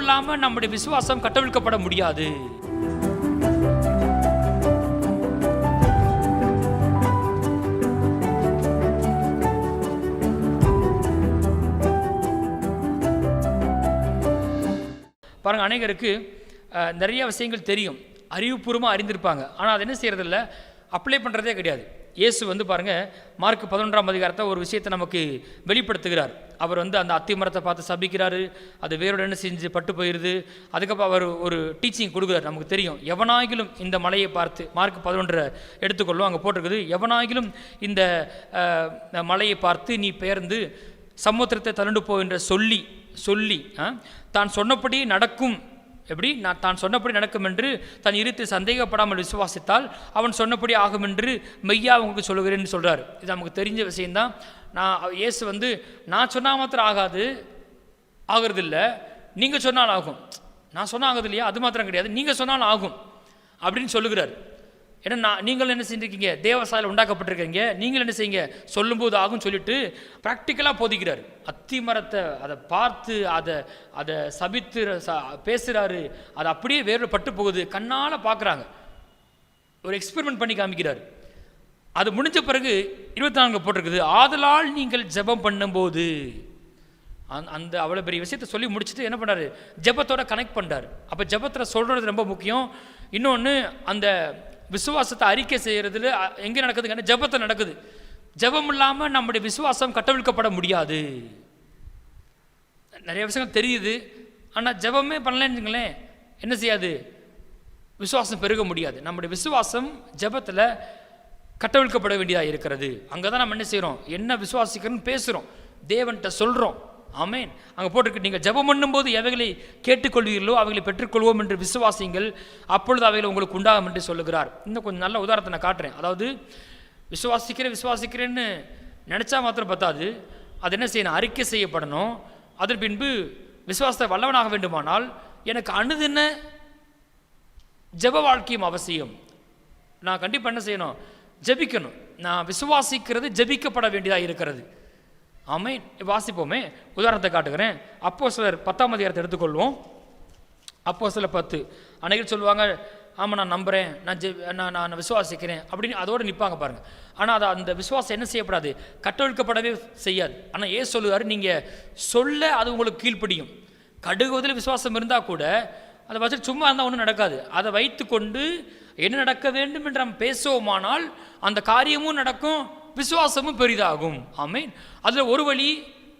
இல்லாமல் நம்முடைய விசுவாசம் கட்டவிழ்க்கப்பட முடியாது. பாருங்க அநேகருக்கு நிறைய விஷயங்கள் தெரியும். அறிவுபூர்வமாக அறிந்திருப்பாங்க. ஆனால் அது என்ன செய்யறதில்ல? அப்ளை பண்ணுறதே கிடையாது. இயேசு வந்து பாருங்க மார்க் பதினொன்றாம் அதிகாரத்தை ஒரு விஷயத்தை நமக்கு வெளிப்படுத்துகிறார். அவர் வந்து அந்த அத்தி மரத்தை பார்த்து சபிக்கிறாரு அது வேரோடு என்ன செஞ்சு பட்டு போயிடுது அதுக்கப்புறம் அவர் ஒரு டீச்சிங் கொடுக்குறாரு நமக்கு தெரியும். எவனாகிலும் இந்த மலையை பார்த்து மார்க் பதினொன்றை எடுத்துக்கொள்ளும் அங்கே போட்டிருக்குது. எவனாகிலும் இந்த மலையை பார்த்து நீ பெயர்ந்து சமுத்திரத்தை தள்ளுண்டு போ என்ற சொல்லி சொல்லி தான் சொன்னபடி நடக்கும் எப்படி? நான் தான் சொன்னபடி நடக்கும் என்று தன் இருத்து சந்தேகப்படாமல் விசுவாசித்தால் அவன் சொன்னபடி ஆகும் என்று மெய்யா உங்களுக்கு சொல்லுகிறேன்னு சொல்கிறார் இது நமக்கு தெரிஞ்ச விஷயந்தான் நான் இயேசு வந்து நான் சொன்னால் மாத்திரம் ஆகாது ஆகிறதில்ல. நீங்கள் சொன்னால் ஆகும். நான் சொன்னால் ஆகுது இல்லையா? அது மாத்திரம் கிடையாது. நீங்கள் சொன்னால் ஆகும். அப்படின்னு சொல்லுகிறார். ஏன்னா நான் நீங்கள் என்ன செஞ்சிருக்கீங்க? தேவசாயில் உண்டாக்கப்பட்டிருக்கீங்க. நீங்கள் என்ன செய்யுங்க? சொல்லும்போது ஆகும் சொல்லிட்டு ப்ராக்டிக்கலாக போதிக்கிறார். அத்தி மரத்தை அதை பார்த்து அதை அதை சபித்து பேசுகிறாரு அது அப்படியே வேறு பட்டு போகுது. கண்ணால் பார்க்குறாங்க. ஒரு எக்ஸ்பெரிமெண்ட் பண்ணி காமிக்கிறார். அது முடிஞ்ச பிறகு இருபத்தி நான்கு போட்டிருக்குது. ஆதலால் நீங்கள் ஜெபம் பண்ணும்போது அந் அந்த அவ்வளோ பெரிய விஷயத்தை சொல்லி முடிச்சுட்டு என்ன பண்ணாரு? ஜபத்தோட கனெக்ட் பண்ணுறாரு அப்போ ஜெபத்தில் சொல்கிறது ரொம்ப முக்கியம். இன்னொன்று அந்த விசுவாசத்தை அறிக்கை செய்கிறதுல எங்கே நடக்குதுங்கன்னா ஜெபத்தில் நடக்குது. ஜெபம் இல்லாமல் நம்முடைய விசுவாசம் கட்டவிழ்க்கப்பட முடியாது. நிறைய விஷயங்கள் தெரியுது. ஆனால் ஜெபமே பண்ணலன்னு என்ன செய்யாது? விசுவாசம் பெருக முடியாது. நம்முடைய விசுவாசம் ஜெபத்தில் கட்டவிழ்க்கப்பட வேண்டியதாக இருக்கிறது. அங்கே தான் நம்ம என்ன செய்கிறோம் என்ன விசுவாசிக்கிறோன்னு பேசுகிறோம் தேவன்கிட்ட சொல்கிறோம் ஆமேன். அங்கே போட்டிருக்கு நீங்கள் ஜெபம் பண்ணும்போது எவைகளை கேட்டுக்கொள்வீர்களோ அவைகளை பெற்றுக்கொள்வோம் என்று விசுவாசிங்கள் அப்பொழுது அவைகளை உங்களுக்கு உண்டாகும் என்று சொல்லுகிறார். இன்னும் கொஞ்சம் நல்ல உதாரணத்தை நான் காட்டுறேன். அதாவது விசுவாசிக்கிறேன் விசுவாசிக்கிறேன்னு நினச்சா மாத்திரம் பத்தாது. அது என்ன செய்யணும்? அறிக்கை செய்யப்படணும். அதன் பின்பு விசுவாசத்தை வல்லவனாக வேண்டுமானால் எனக்கு அணுதின ஜெப வாழ்க்கையும் அவசியம். நான் கண்டிப்பாக என்ன செய்யணும்? ஜெபிக்கணும். நான் விசுவாசிக்கிறது ஜெபிக்கப்பட வேண்டியதாக இருக்கிறது. ஆமை வாசிப்போமே. உதாரணத்தை காட்டுகிறேன். அப்போ சிலர் பத்தாம் அதிகாரத்தை எடுத்துக்கொள்வோம். அப்போ சில பத்து. அன்னைக்கு சொல்லுவாங்க ஆமாம் நான் நம்புகிறேன் நான் ஜெ நான் நான் விசுவாசிக்கிறேன். அப்படின்னு அதோடு நிற்பாங்க பாருங்கள் ஆனால் அதை அந்த விசுவாசம் என்ன செய்யப்படாது? கட்டொழுக்கப்படவே செய்யாது. ஆனால் ஏன் சொல்லுவார் நீங்கள் சொல்ல அது உங்களுக்கு கீழ்ப்படியும். கடுகுவதில் விசுவாசம் இருந்தால் கூட அதை வச்சுட்டு சும்மா இருந்தால் ஒன்றும் நடக்காது. அதை வைத்துக்கொண்டு என்ன நடக்க வேண்டும் என்று நாம் பேசுவோமானால் அந்த காரியமும் நடக்கும். விசுவாசமும் பெரிதாகும். ஆமீன். அதில் ஒரு வழி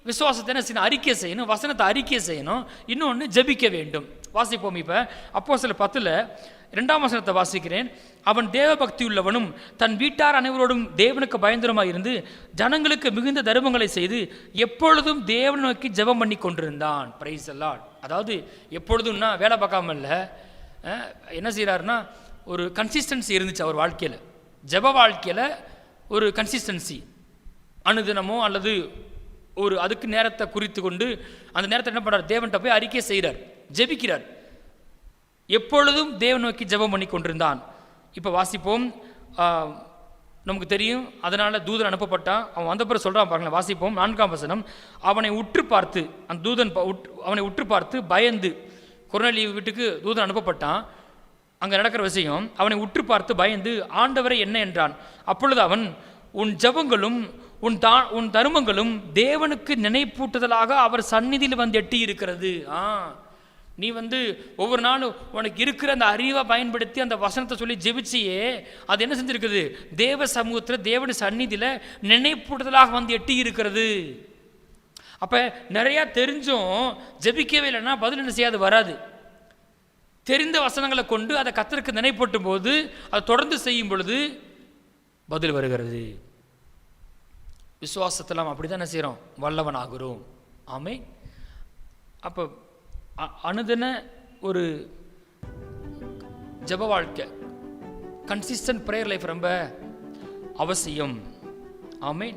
விசுவாசத்தை என்ன செய்யணும்? அறிக்கை செய்யணும். வசனத்தை அறிக்கை செய்யணும். இன்னொன்று ஜெபிக்க வேண்டும். வாசிப்போம் இப்போ. அப்போ சில பத்தில் இரண்டாம் வசனத்தை வாசிக்கிறேன். அவன் தேவ பக்தி உள்ளவனும் தன் வீட்டார் அனைவரோடும் தேவனுக்கு பயந்துரமாக இருந்து ஜனங்களுக்கு மிகுந்த தர்மங்களை செய்து எப்பொழுதும் தேவன் நோக்கி ஜெபம் பண்ணி கொண்டிருந்தான். பிரைஸ் எல்லாம் அதாவது எப்பொழுதும்னா வேலை பார்க்காம இல்லை. என்ன செய்கிறாருன்னா ஒரு கன்சிஸ்டன்சி இருந்துச்சு அவர் வாழ்க்கையில். ஜெப வாழ்க்கையில் ஒரு கன்சிஸ்டன்சி அனுதினமோ அல்லது ஒரு அதுக்கு நேரத்தை குறித்து கொண்டு அந்த நேரத்தை என்ன பண்ணுறார் தேவன்கிட்ட போய் அறிக்கை செய்கிறார் ஜெபிக்கிறார். எப்பொழுதும் தேவன் நோக்கி ஜெபம் பண்ணி கொண்டிருந்தான். இப்போ வாசிப்போம். நமக்கு தெரியும். அதனால் தூதன் அனுப்பப்பட்டான். அவன் வந்த பிறகு சொல்கிறான் பாருங்களேன். வாசிப்போம். நான்காம் வசனம். அவனை உற்று பார்த்து அந்த தூதன் ப- உட்- அவனை உற்று பார்த்து பயந்து கொரோனலி வீட்டுக்கு தூதன் அனுப்பப்பட்டான். அங்கே நடக்கிற விஷயம் அவனை உற்று பார்த்து பயந்து ஆண்டவரை என்ன என்றான்? அப்பொழுது அவன் உன் ஜெபங்களும் உன் தா உன் தருமங்களும் தேவனுக்கு நினைப்பூட்டுதலாக அவர் சந்நிதியில் வந்து எட்டி இருக்கிறது ஆ நீ வந்து ஒவ்வொரு நாளும் உனக்கு இருக்கிற அந்த அறிவை பயன்படுத்தி அந்த வசனத்தை சொல்லி ஜெபிச்சியே அது என்ன செஞ்சுருக்குது? தேவ சமூகத்தில் தேவனுடைய சந்நிதியில் நினைப்பூட்டுதலாக வந்து எட்டி இருக்கிறது அப்போ நிறையா தெரிஞ்சும் ஜெபிக்கவே இல்லைன்னா பதில் என்ன செய்யாது? வராது. தெரிந்த வசனங்களை கொண்டு அதை கத்தருக்கு நினைப்பட்டும் போது அதை தொடர்ந்து செய்யும் பொழுது பதில் வருகிறது. விசுவாசத்தில் நாம் அப்படி தானே செய்கிறோம் வல்லவன் ஆகிறோம் ஆமை அப்போ அ- அனுதின ஒரு ஜப வாழ்க்கை கன்சிஸ்டன்ட் ப்ரேயர் லைஃப் ரொம்ப அவசியம். ஆமேன்.